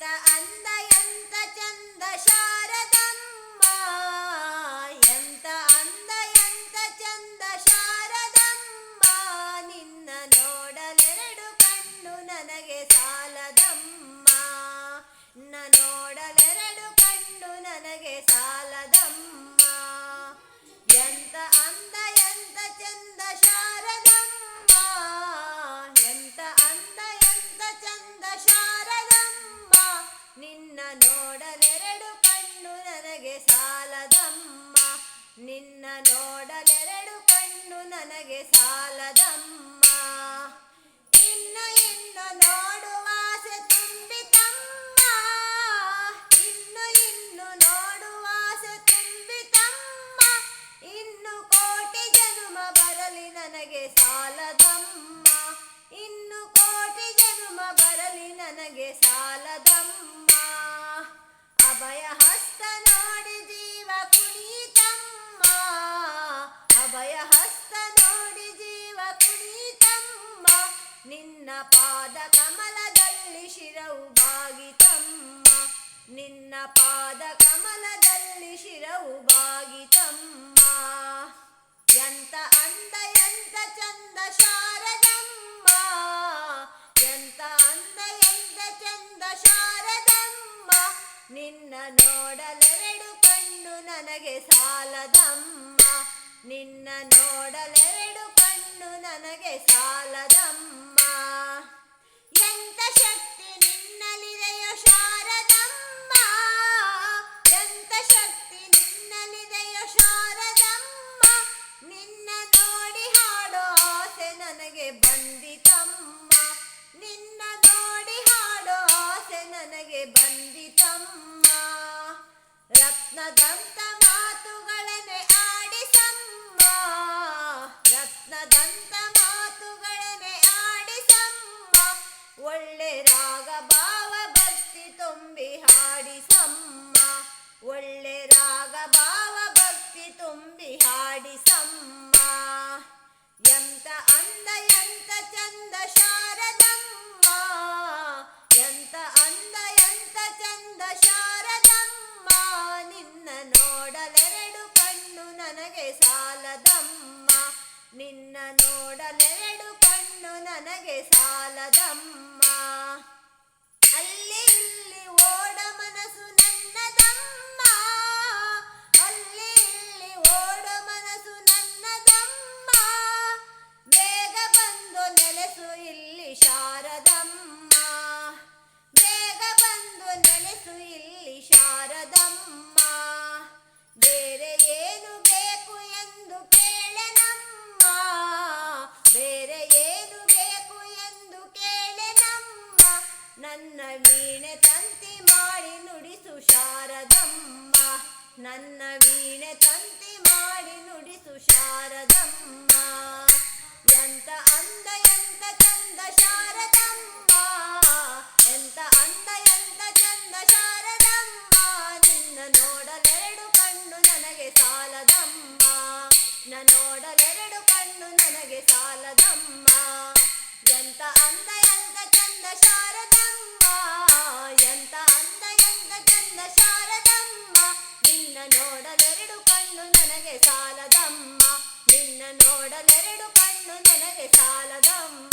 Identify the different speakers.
Speaker 1: ಎಂತ ಅಂದ ಎಂತ ಚಂದ ಶಾರದಮ್ಮ ಸಾಲದಮ್ಮ. ಇನ್ನು ಇನ್ನು ನೋಡುವಾಸೆ ತುಂಬಿತಮ್ಮ. ಇನ್ನು ಇನ್ನು ನೋಡುವಾಸೆ ತುಂಬಿತಮ್ಮ. ಇನ್ನು ಕೋಟಿ ಜನುಮ ಬರಲಿ ನನಗೆ ಸಾಲದಮ್ಮ. ಇನ್ನು ಕೋಟಿ ಜನುಮ ಬರಲಿ ನನಗೆ ಸಾಲದಮ್ಮ. ಪಾದ ಕಮಲದಲ್ಲಿ ಶಿರವು ಬಾಗಿತಮ್ಮ ನಿನ್ನ ಪಾದ ಕಮಲದಲ್ಲಿ ಶಿರವು ಬಾಗಿತಮ್ಮ ಎಂತ ಅಂದ, ಎಂತ ಚಂದ ಶಾರದಮ್ಮ. ಎಂತ ಅಂದ, ಎಂತ ಚಂದ ಶಾರದಮ್ಮ. ನಿನ್ನ ನೋಡಲೆರಡು ಕಣ್ಣು ನನಗೆ ಸಾಲದಮ್ಮ. ನಿನ್ನ ನೋಡಲೆರಡು ಕಣ್ಣು ನನಗೆ ಸಾಲದಮ್ಮ. ಎಂತ ಶಕ್ತಿ ನಿನ್ನಲಿದೆಯೋ ಶಾರದಮ್ಮ? ಎಂತ ಶಕ್ತಿ ನಿನ್ನಲಿದೆಯೋ ಶಾರದಮ್ಮ? ನಿನ್ನ ನೋಡಿ ಹಾಡೋ ಆಸೆ ನನಗೆ ಬಂದಿತಮ್ಮ. ನಿನ್ನ ನೋಡಿ ಹಾಡೋ ಆಸೆ ನನಗೆ ಬಂದಿತಮ್ಮ. ರತ್ನದಂತ ನೋಡಲೆರಡು ಕಣ್ಣು ನನಗೆ ಸಾಲದಮ್ಮ. ಅಲ್ಲಿ ಇಲ್ಲಿ ಶಾರದಮ್ಮ, ನನ್ನ ವೀಣೆ ತಂತಿ ಮಾಡಿ ನುಡಿಸು ಶಾರದಮ್ಮ. ಎಂತ ಅಂದ, ಎಂತ ಚಂದ ಶಾರದಮ್ಮ, ಎಂತ ಅಂದ, ಎಂತ ಚಂದ ಶಾರದಮ್ಮ. ನಿನ್ನ ನೋಡಲೆರಡು ಕಣ್ಣು ನನಗೆ ಸಾಲದಮ್ಮ ನೋಡಲೆರಡು ಕಣ್ಣು ನನಗೆ ಸಾಲದಮ್ಮ. ఏడు కన్ను నెలవి సాలదమ్మ